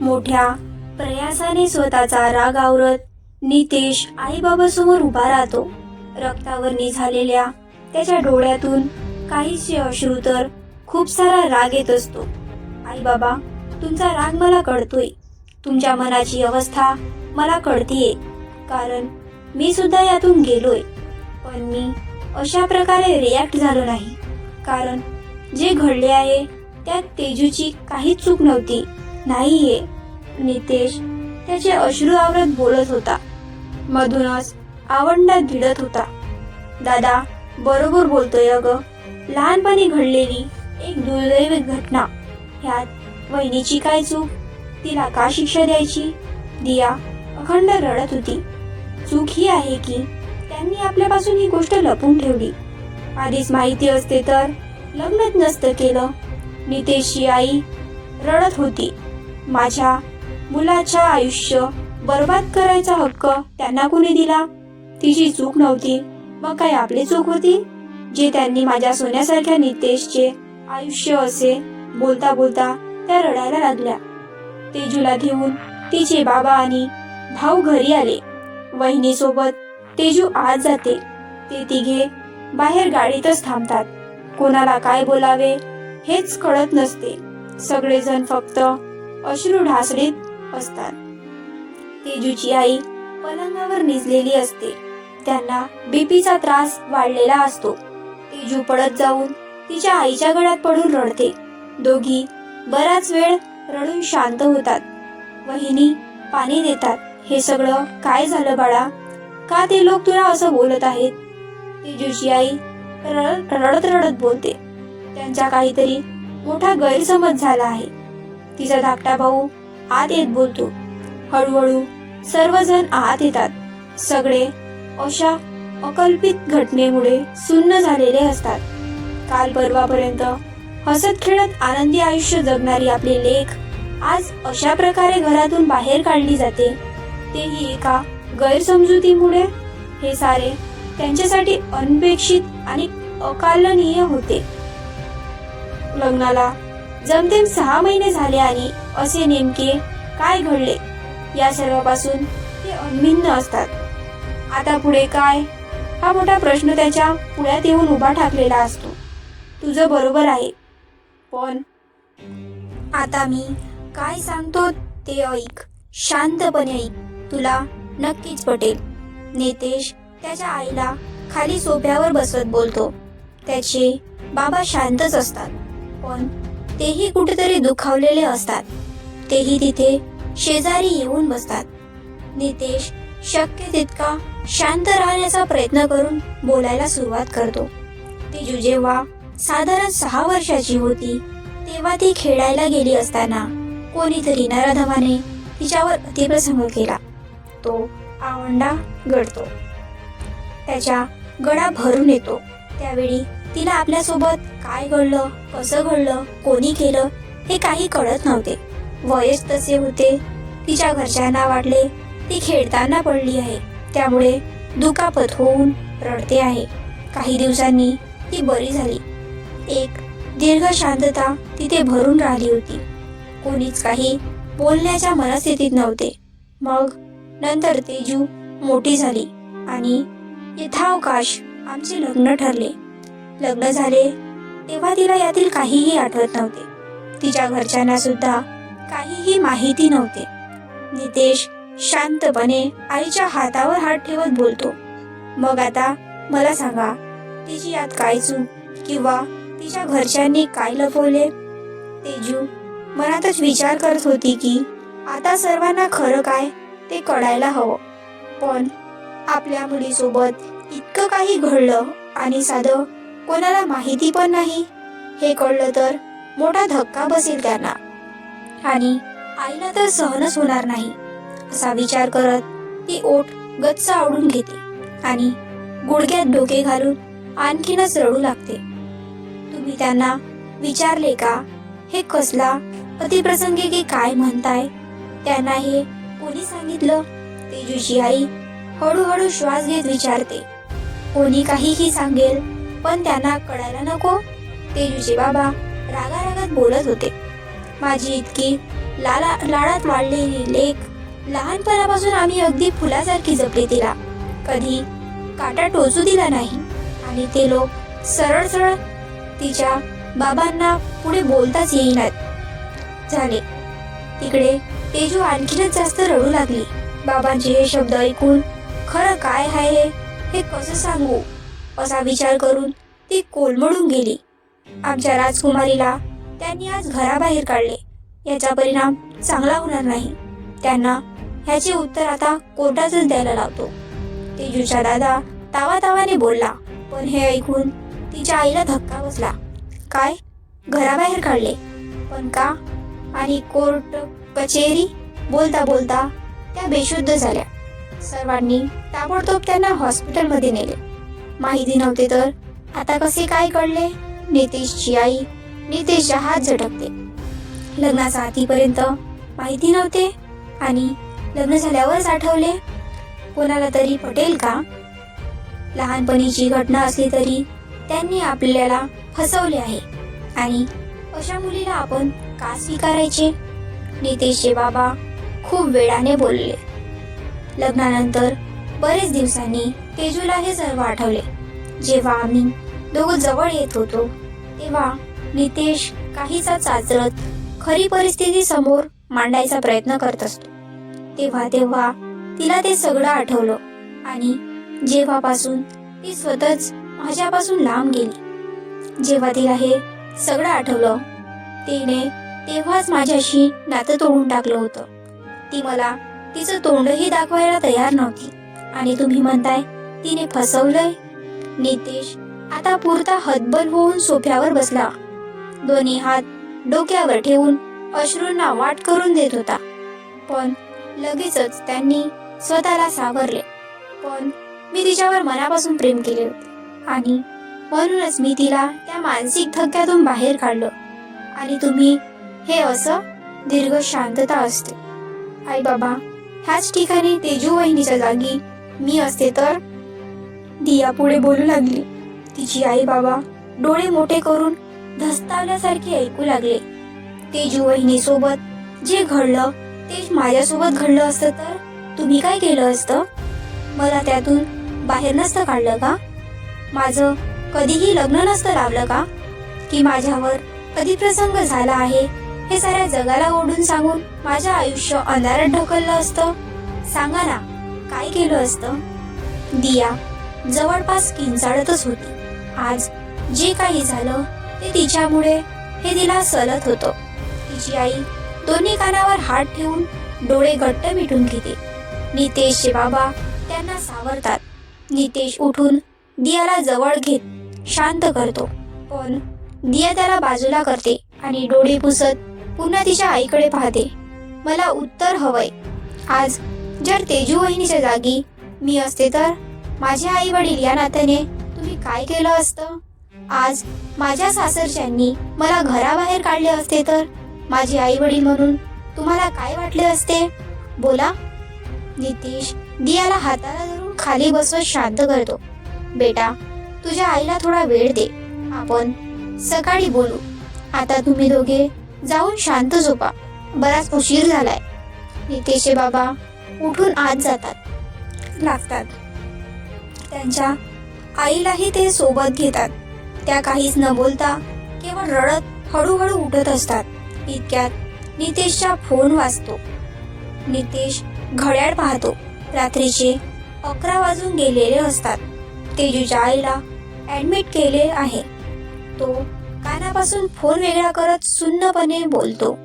मोठ्या प्रयासाने स्वतःचा राग आवरत नितेश आईबाबासमोर उभा राहतो. रक्तावरणी झालेल्या त्याच्या डोळ्यातून काहीसे अश्रू तर खूप सारा राग येत असतो. आई बाबा तुमचा राग मला कळतोय. तुमच्या मनाची अवस्था मला कळतीये. कारण मी सुद्धा यातून गेलोय. पण मी अशा प्रकारे रिॲक्ट झालो नाही. कारण जे घडले आहे त्यात तेजूची काहीच चूक नव्हती. नाहीये. नितेश त्याचे अश्रू आवरत बोलत होता. मधूनच आवंडात भिडत होता. दादा बरोबर बोलतोय अगं. लहानपणी घडलेली एक दुर्दैवी घटना. ह्यात वहिनीची काय चूक? तिला का शिक्षा द्यायची? दिया अखंड रडत होती. चूक ही आहे की त्यांनी आपल्यापासून ही गोष्ट लपून ठेवली. आधीच माहिती असते तर लग्नच नसतं केलं. नितेशची आई रडत होती. माझ्या मुलाच्या आयुष्य बर्बाद करायचा हक्क त्यांना कोणी दिला? तिची चूक नव्हती. मग काय आपली चूक होती? जे त्यांनी माझ्या सोन्यासारख्या नितेशचे आयुष्य असे बोलता बोलता त्या रडायला लागल्या. तेजूला घेऊन तिचे बाबा आणि भाऊ घरी आले. वहिनीसोबत तेजू आत जाते. ते तिघे बाहेर गाडीतच थांबतात. कोणाला काय बोलावे हेच कळत नसते. सगळेजण फक्त अश्रू ढासळीत असतात. तेजूची आई पलंगावर निजलेली असते. त्यांना बीपीचा त्रास वाढलेला असतो. तेजू पडत जाऊन तिच्या आईच्या गळ्यात पडून रडते. दोघी बराच वेळ रडून शांत होतात. वहिनी पाणी देतात. हे सगळं काय झालं बाळा? का ते लोक तुला असं बोलत आहेत? तेजूची आई रडत रडत रडत बोलते. त्यांचा काहीतरी मोठा गैरसमज झाला आहे. तिचा धाकटा भाऊ आत येत बोलतो. हळूहळू सर्वजण आत येतात. सगळे अशा अकल्पित घटनेमुळे सुन्न झालेले असतात. काल परवापर्यंत हसत खेळत आनंदी आयुष्य जगणारी आपली लेख आज अशा प्रकारे घरातून बाहेर काढली जाते. तेही एका गैरसमजुतीमुळे हे सारे त्यांच्यासाठी अनपेक्षित आणि अकालनीय होते. लग्नाला जमतेम सहा महिने झाले आणि असे नेमके काय घडले? या सर्वापासून ते अनभिन्न असतात. आता पुढे काय? हा मोठा प्रश्न त्याच्या पुण्यात येऊन उभा ठाकलेला असतो. तुझं बरोबर आहे. पण आता मी काय सांगतो ते ऐक. शांतपणे ऐक. तुला नक्कीच पटेल. नितेश त्याच्या आईला खाली सोफ्यावर बसवत बोलतो. त्याचे बाबा शांतच असतात. पण तेही कुठेतरी दुखावलेले असतात. तेही तिथे शेजारी येऊन बसतात. नितेश शक्य तितका शांत राहण्याचा प्रयत्न करून बोलायला सुरुवात करतो. तिजू जेव्हा साधारण सहा वर्षाची होती तेव्हा ती खेळायला गेली असताना कोणीतरी नराधमाने तिच्यावर अतिप्रसंग केला. तो आवंडा गडतो त्याच्या गळा भरून येतो. त्यावेळी तिला आपल्यासोबत काय घडलं कसं घडलं कोणी केलं हे काही कळत नव्हते. वयच तसे होते. तिच्या घरच्यांना वाटले ती खेळताना पडली आहे. त्यामुळे दुखापत होऊन रडते आहे. काही दिवसांनी ती बरी झाली. एक दीर्घ शांतता तिथे भरून राहिली होती. कोणीच काही बोलण्याच्या मनस्थितीत नव्हते. मग नंतर तेजू मोठी झाली आणि यथावकाश आमचे लग्न ठरले. लग्न झाले तेव्हा तिला यातील काहीही आठवत नव्हते. तिच्या घरच्यांना सुद्धा काहीही माहिती नव्हते. नितेश शांतपणे आईच्या हातावर हात ठेवत बोलतो मग आता मला सांगा तिची यात काय चूक किंवा तिच्या घरच्यांनी काय लपवले? तेजू मनातच विचार करत होती की आता सर्वांना खरं काय ते कळायला हवं. पण आपल्या मुलीसोबत इतकं काही घडलं आणि साधं कोणाला माहिती पण नाही. हे कळलं तर मोठा धक्का बसेल त्यांना. आणि आईला तर सहनच होणार नाही. असा विचार करत ती ओठ गच्च आवडून घेते आणि गुडघ्यात डोके घालून आणखीनच रडू लागते. तुम्ही त्यांना विचारले का? हे कसला अतिप्रसंगी की काय म्हणताय? त्यांना हे कोणी सांगितलं? तेजूची आई हळूहळू श्वास घेत विचारते. कोणी काहीही सांगेल पण त्यांना कळायला नको. तेजूचे बाबा रागारागात बोलत होते. माझी इतकी लाला लाडात वाढलेली लेख लहानपणापासून आम्ही अगदी फुलासारखी जपली तिला. कधी काटा टोचू दिला नाही. आणि ते लोक सरळ सरळ तिच्या बाबांना पुढे बोलताच येईनात. झाले. तिकडे तेजू आणखीनच जास्त रडू लागली. बाबांचे हे शब्द ऐकून खरं काय आहे हे कसं सांगू? असा विचार करून ती कोलमडून गेली. आमच्या राजकुमारीला त्यांनी आज घराबाहेर काढले. याचा परिणाम चांगला होणार नाही. त्यांना ह्याचे उत्तर आता कोर्टातच द्यायला लावतो. तेजूचा दादा तावातावाने बोलला पण हे ऐकून तिच्या आईला धक्का बसला. काय? घराबाहेर काढले. पण का? आणि कोर्ट कचेरी? बोलता बोलता त्या बेशुद्ध झाल्या. सर्वांनी ताबडतोब त्यांना हॉस्पिटलमध्ये नेले. माहिती नव्हते तर? आता कसे काय कळले? नितेशची आई नितेशच्या हात झटकते. लग्नाचा आधीपर्यंत माहिती नव्हते आणि लग्न झाल्यावरच आठवले. कोणाला तरी पटेल का? लहानपणीची घटना असली तरी त्यांनी आपल्याला फसवले आहे आणि अशा मुलीला आपण का स्वीकारायचे? नितेशचे बाबा खूप वेळाने बोलले. लग्नानंतर बरेच दिवसांनी तेजूला हे सर्व आठवले. जेव्हा आम्ही दोघं जवळ येत होतो तेव्हा नितेश काहीसा चाचरत खरी परिस्थिती समोर मांडायचा प्रयत्न करत असतो. तेव्हा तेव्हा तिला ते सगळं आठवलं आणि जेव्हापासून ती स्वतःच माझ्यापासून लांब गेली जेव्हा तिला हे सगळं आठवलं तिने तेव्हाच माझ्याशी नातं तोडून टाकलं होतं. ती मला तिचं तोंडही दाखवायला तयार नव्हती. आणि तुम्ही म्हणताय तिने फसवलंय? नितेश आता पुरता हतबल होऊन सोफ्यावर बसला. दोन्ही हात डोक्यावर ठेवून अश्रूंना वाट करून देत होता. पण लगेचच त्यांनी स्वतःला सावरले. पण मी तिच्यावर मनापासून प्रेम केले होते आणि म्हणूनच मी तिला त्या मानसिक धक्क्यातून बाहेर काढलं. आणि तुम्ही हे असं दीर्घ शांतता असते. आई बाबा ह्याच ठिकाणी तेजू वहिनीच्या जागी मी असते तर? दिया पुढे बोलू लागली. तिची आई बाबा डोळे मोठे करून धस्तावल्यासारखे ऐकू लागले. तेजू वहिनीसोबत जे घडलं ते माझ्यासोबत घडलं असतं तर तुम्ही काय केलं असतं? मला त्यातून बाहेर नसतं काढलं का? माझं कधीही लग्न नसतं लावलं का? की माझ्यावर कधी प्रसंग झाला आहे हे साऱ्या जगाला ओढून सांगून माझं आयुष्य अंधारात ढकललं असतं? सांगा ना. काय केलं असतं? दिया जवळपास किंचाळतच होती. आज जे काही झालं ते तिच्यामुळे हे तिला सलत होतं. तिची आई दोन्ही कानावर हात ठेवून डोळे घट्ट मिटून घेते. नितेशचे बाबा त्यांना सावरतात. नितेश उठून दियाला जवळ घेत शांत करतो. पण दिया त्याला बाजूला करते आणि डोळे पुसत पुन्हा तिच्या आईकडे पाहते. मला उत्तर हवंय. आज जर तेजू वहिनीच्या जागी मी असते तर माझे आई वडील या नात्याने तुम्ही काय केलं असतं? आज माझ्या सासरच्यांनी मला घराबाहेर काढले असते तर माझे आई वडील म्हणून तुम्हाला काय वाटले असते? बोला. नितीश दियाला हाताला धरून खाली बसवत शांत करतो. बेटा तुझ्या आईला थोडा वेळ दे. आपण सकाळी बोलू. आता तुम्ही दोघे जाऊन शांत झोपा. बराच उशीर झालाय. नितेशचे बाबा उठून आत जातात. लागतात. त्यांच्या आईलाही ते सोबत घेतात. त्या काहीच न बोलता केवळ रडत हळूहळू उठत असतात. इतक्यात नितेशचा फोन वाजतो. नितेश घड्याळ पाहतो. रात्रीचे अकरा वाजून गेलेले असतात. तेजूच्या आईला ॲडमिट केले आहे. तो कानापासून फोन वेगळा करत सुन्नपणे बोलतो.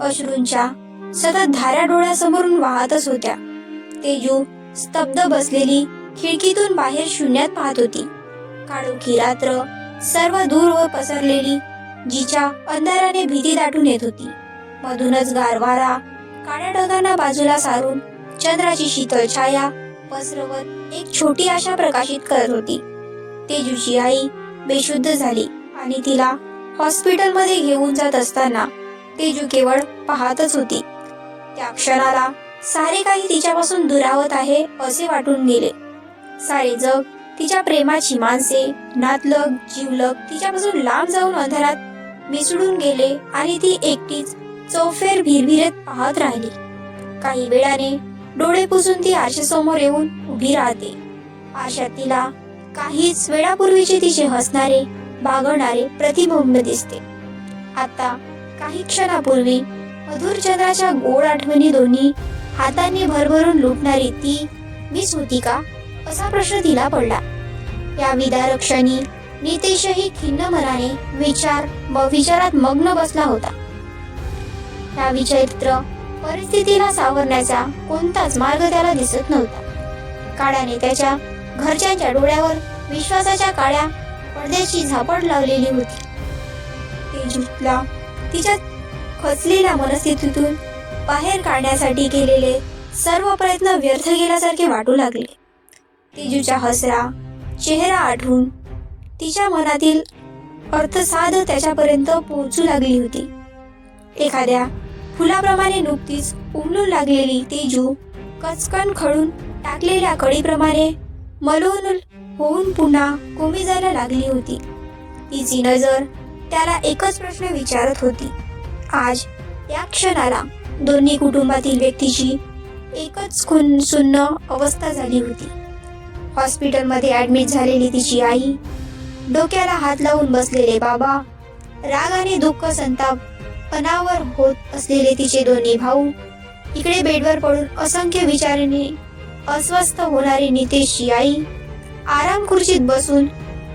अश्रूंच्या सतत धाऱ्या डोळ्यासमोरून वाहतच होत्या. तेजू स्तब्ध बसलेली खिडकीतून बाहेर शून्यात पाहत होती. काळोखी रात्र सर्व दूरवर पसरलेली जिच्या अंधाराने भीती दाटून येत होती. मधूनच गारवारा काळ्या ढगांना बाजूला सारून चंद्राची शीतळ छाया पसरवत एक छोटी आशा प्रकाशित करत होती. तेजूची आई बेशुद्ध झाली आणि तिला हॉस्पिटलमध्ये घेऊन जात असताना तेजू केवळ पाहतच होती. त्या क्षणाला सारे काही तिच्यापासून दुरावत आहे असे वाटून गेले. सारे जग तिच्या प्रेमाची माणसे नातलग जीवलग तिच्यापासून लांब जाऊन अंधारात मिसळून गेले आणि ती एकटीच चौफेर भिरभिरत पाहत राहिली. काही वेळाने डोळे पुसून ती आशासमोर येऊन उभी राहते. आशा तिला काहीच वेळापूर्वीचे तिचे हसणारे बागणारे प्रतिबिंब दिसते. आता काही क्षणापूर्वी मधुर चंद्राच्या गोड आठवणी दोन्ही हातांनी भरभरून लुटणारी ती मीच होती का? असा प्रश्न तिला पडला. या विदारक्षणी नितेशही खिन्न मनाने विचार व विचारात मग्न बसला होता. या विचित्र परिस्थितीला सावरण्याचा कोणताच मार्ग त्याला दिसत नव्हता. काळ्याने त्याच्या घरच्यांच्या डोळ्यावर विश्वासाच्या काळ्या पडद्याची झापड लावलेली होती. तेजूतला तिच्या खचलेल्या मनस्थितीतून बाहेर काढण्यासाठी केलेले सर्व प्रयत्न व्यर्थ गेल्यासारखे वाटू लागले. तेजूच्या हसरा चेहरा आठवून तिच्या मनातील अर्थसाध त्याच्यापर्यंत पोहोचू लागली होती. एखाद्या फुलाप्रमाणे नुकतीच उमलू लागलेली तेजू कचकन खळून टाकलेल्या कळीप्रमाणे मलून होऊन पुन्हा कोमी जायला लागली होती. तिची नजर त्याला एकच प्रश्न विचारत होती. आज या क्षणाला दोन्ही कुटुंबातील व्यक्तीची एकच खून सुन्न अवस्था झाली होती. हॉस्पिटलमध्ये ॲडमिट झालेली तिची आई डोक्याला हात लावून बसलेले बाबा राग आणि दुःख संताप अनावर होत असलेले तिचे दोन्ही भाऊ इकडे बेडवर पडून असंख्य विचारांनी अस्वस्थ होणारी नितेशची आई आराम खुर्चीत बसून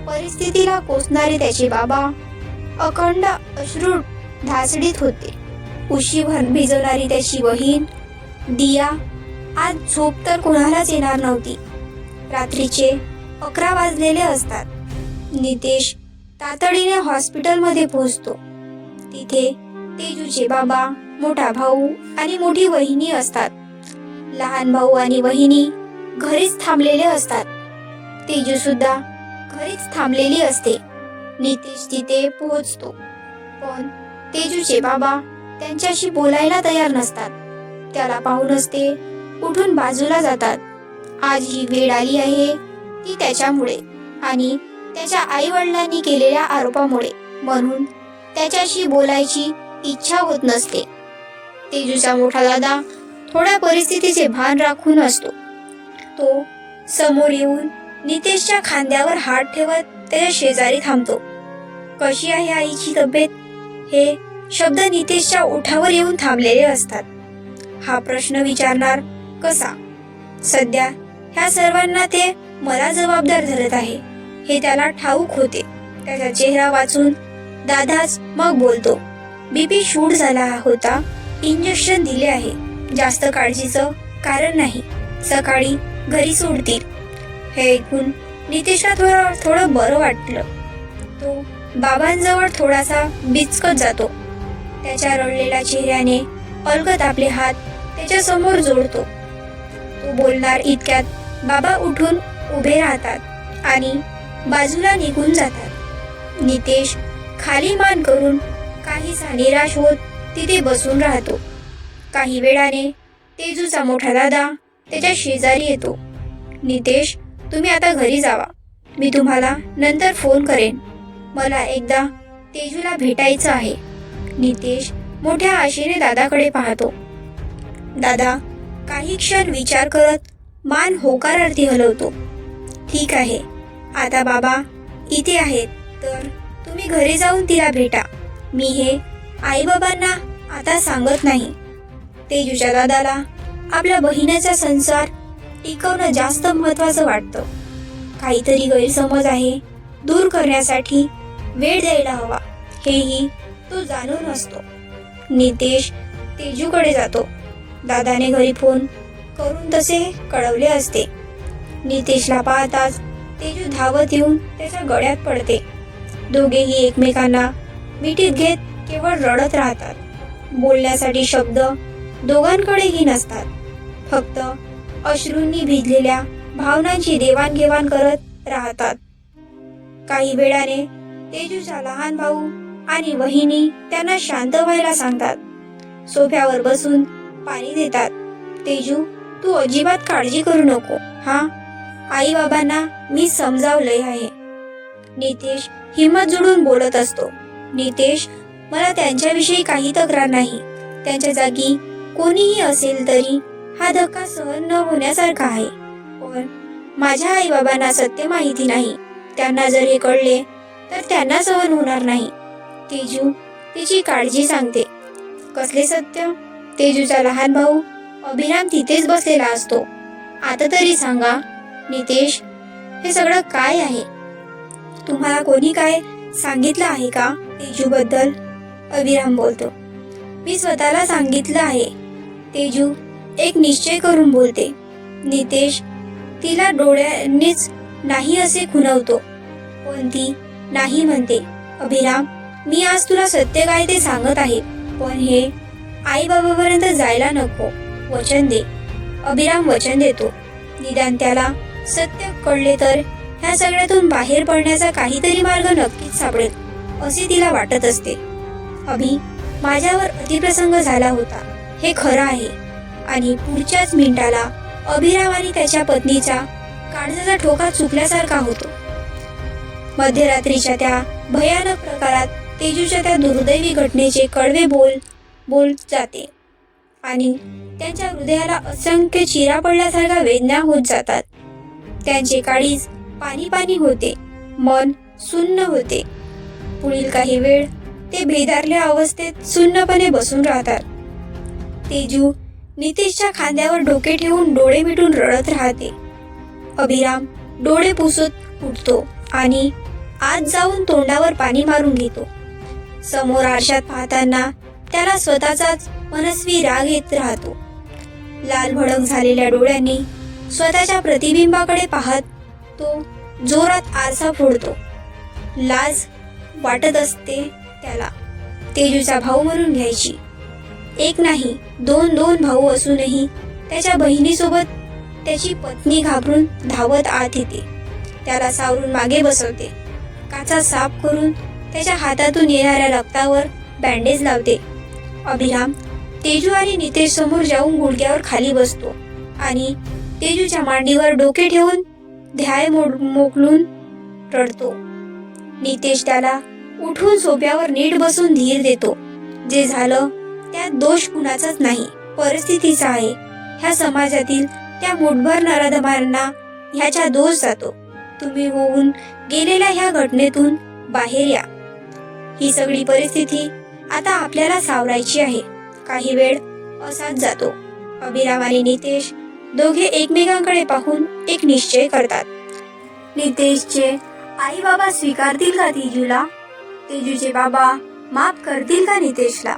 परिस्थितीला कोसणारे त्याचे बाबा अखंड अश्रू ढासडीत होते. उशी भर भिजवणारी त्याची बहीण दिया आज झोप तर कोणालाच येणार नव्हती. रात्रीचे अकरा वाजलेले असतात. नितेश तातडीने हॉस्पिटलमध्ये पोहोचतो. तिथे तेजूचे बाबा मोठा भाऊ आणि मोठी वहिनी असतात. लहान भाऊ आणि वहिनी घरीच थांबलेले असतात. तेजू सुद्धा घरीच थांबलेली असते. नितेश तिथे पोहोचतो. पण तेजूचे बाबा त्यांच्याशी बोलायला तयार नसतात. त्याला पाहूनच ते उठून बाजूला जातात. आज ही वेळ आली आहे ती त्याच्यामुळे आणि त्याच्या आई वडिलांनी केलेल्या आरोपामुळे. म्हणून त्याच्याशी बोलायची इच्छा होत नसते. तेजूचा मोठा दादा थोड्या परिस्थितीचे भान राखून असतो. तो समोर येऊन नितेशच्या खांद्यावर हात ठेवत त्याच्या शेजारी थांबतो. कशी आहे आईची तब्येत? हे शब्द नितेशच्या ओठावर येऊन थांबलेले असतात. हा प्रश्न विचारणार कसा? सध्या ह्या सर्वांना ते मला जबाबदार धरत आहे. हे त्याला ठाऊक होते. त्याचा चेहरा वाचून दादाच मग बोलतो बीपी शूट झाला होता. इंजेक्शन दिले आहे. जास्त काळजीचं कारण नाही. सकाळी घरी सोडतील. हे ऐकून नितेशला थोडं थोडं बरं वाटलं. तो बाबांजवळ थोडासा बिचकत जातो. त्याच्या रडलेल्या चेहऱ्याने अलगत आपले हात त्याच्यासमोर जोडतो. तो बोलणार इतक्यात बाबा उठून उभे राहतात आणि बाजूला निघून जातात. नितेश खाली मान करून काहीसा निराश होत तिथे बसून राहतो. काही वेळाने तेजूचा मोठा दादा त्याच्या शेजारी येतो. नितेश तुम्ही आता घरी जावा. मी तुम्हाला नंतर फोन करेन. मला एकदा तेजूला भेटायचं आहे. नितेश मोठ्या आशेने दादाकडे पाहतो. दादा काही क्षण विचार करत मान होकारार्थी हलवतो. ठीक आहे आता बाबा इथे आहेत तर तुम्ही घरी जाऊन तिला भेटा. मी हे आईबाबांना आता सांगत नाही. तेजूच्या दादाला आपल्या बहिणीचा संसार टिकवणं जास्त महत्वाचं वाटतं. काहीतरी गैरसमज आहे दूर करण्यासाठी वेळ द्यायला हवा. हेही तो जाणून असतो. नितेश तेजूकडे जातो. दादाने घरी फोन करून तसे कळवले असते. नितेशला पाहताच तेजू धावत येऊन त्याच्या गळ्यात पडते. दोघेही एकमेकांना मिठीत घेत केवळ रडत राहतात. बोलण्यासाठी शब्द दोघांकडेही नसतात. फक्त अश्रूंनी भिजलेल्या भावनांची देवाणघेवाण करत राहतात. काही वेळाने तेजूचा लहान भाऊ आणि वहिनी त्यांना शांत व्हायला सांगतात. सोफ्यावर बसून पाणी देतात. तेजू तू अजिबात काळजी करू नको. हा? आई बाबांना मी समजावलंय आहे. नितेश हिंमत जुडून बोलत असतो. नितेश मला त्यांच्याविषयी काही तक्रार नाही. त्यांच्या जागी कोणीही असेल तरी हा धक्का सहन न होण्यासारखा आहे. पण माझ्या आई बाबांना सत्य माहिती नाही. त्यांना जर हे कळले तर त्यांना सहन होणार नाही. तेजू तिची काळजी सांगते. कसले सत्य? तेजूचा लहान भाऊ अभिराम तिथेच बसलेला असतो. आता तरी सांगा नितेश हे सगळं काय आहे? तुम्हाला कोणी काय सांगितलं आहे का तेजू बद्दल अभिराम बोलतो. मी स्वतःला सांगितलं आहे. तेजू एक निश्चय करून बोलते. नितेश तिला डोळ्यांनीच नाही असे खुणवतो. पण ती नाही म्हणते. अभिराम मी आज तुला सत्य काय ते सांगत आहे. पण हे आई बाबापर्यंत जायला नको. वचन दे. अभिराम वचन देतो. निदान त्याला सत्य कळले तर ह्या सगळ्यातून बाहेर पडण्याचा काहीतरी मार्ग नक्कीच सापडेल असे तिला वाटत असते. अभि माझ्यावर अतिप्रसंग झाला होता. हे खरं आहे. आणि पुढच्याच मिनिटाला अभिराम आणि त्याच्या पत्नीचा काळजाचा ठोका चुकल्यासारखा होतो. मध्यरात्रीच्या त्या भयानक प्रकारात तेजूच्या त्या दुर्दैवी घटनेचे कडवे बोल बोल जाते. आणि त्यांच्या हृदयाला असंख्य चिरा पडल्यासारखा वेदना होत जातात. त्यांचे काळीज पाणी पाणी होते मन सुन्न होते. पुढील काही वेळ ते बेदारल्या अवस्थेत सुन्नपणे बसून राहतात. तेजू नितेशच्या खांद्यावर डोके ठेवून डोळे मिटून रडत राहते. अभिराम डोळे पुसत उठतो आणि आत जाऊन तोंडावर पाणी मारून घेतो. समोर आरशात पाहताना त्याला स्वतःचाच मनस्वी राग येत राहतो. लाल भडक झालेल्या डोळ्यांनी स्वतःच्या प्रतिबिंबाकडे पाहत तो जोरात आरसा फोडतो. लाज वाटत असते त्याला. तेजूचा भाऊ म्हणून घ्यायची. एक नाही दोन दोन भाऊ असूनही त्याच्या बहिणीसोबत त्याची पत्नी घाबरून धावत आत येते. त्याला सावरून मागे बसवते. काचा साफ करून त्याच्या हातातून येणाऱ्या रक्तावर बँडेज लावते. अभिराम तेजू आणि नितेश समोर जाऊन गुडघ्यावर खाली बसतो आणि तेजूच्या मांडीवर डोके ठेवून ध्याय मोड मोकलून रडतो. नितेश त्याला उठून सोप्यावर नीट बसून धीर देतो. जे झालं त्यात दोष कुणाचाच नाही. परिस्थितीचा आहे. ह्या समाजातील त्या मुठभर नराधमांना ह्याचा दोष जातो. तुम्ही होऊन गेलेल्या ह्या घटनेतून बाहेर या. ही सगळी परिस्थिती आता आपल्याला सावरायची आहे. काही वेळ असाच जातो. अभिराम आणि नितेश दोघे एकमेकांकडे पाहून एक निश्चय करतात. नितेशचे आई बाबा स्वीकारतील का तेजूला? तेजूचे बाबा माफ करतील का नितेशला?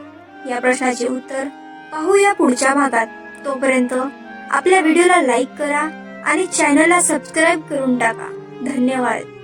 या प्रश्नाचे उत्तर पाहूया पुढच्या भागात. तोपर्यंत आपल्या व्हिडिओला लाईक करा आणि चॅनलला सबस्क्राईब करून टाका. धन्यवाद.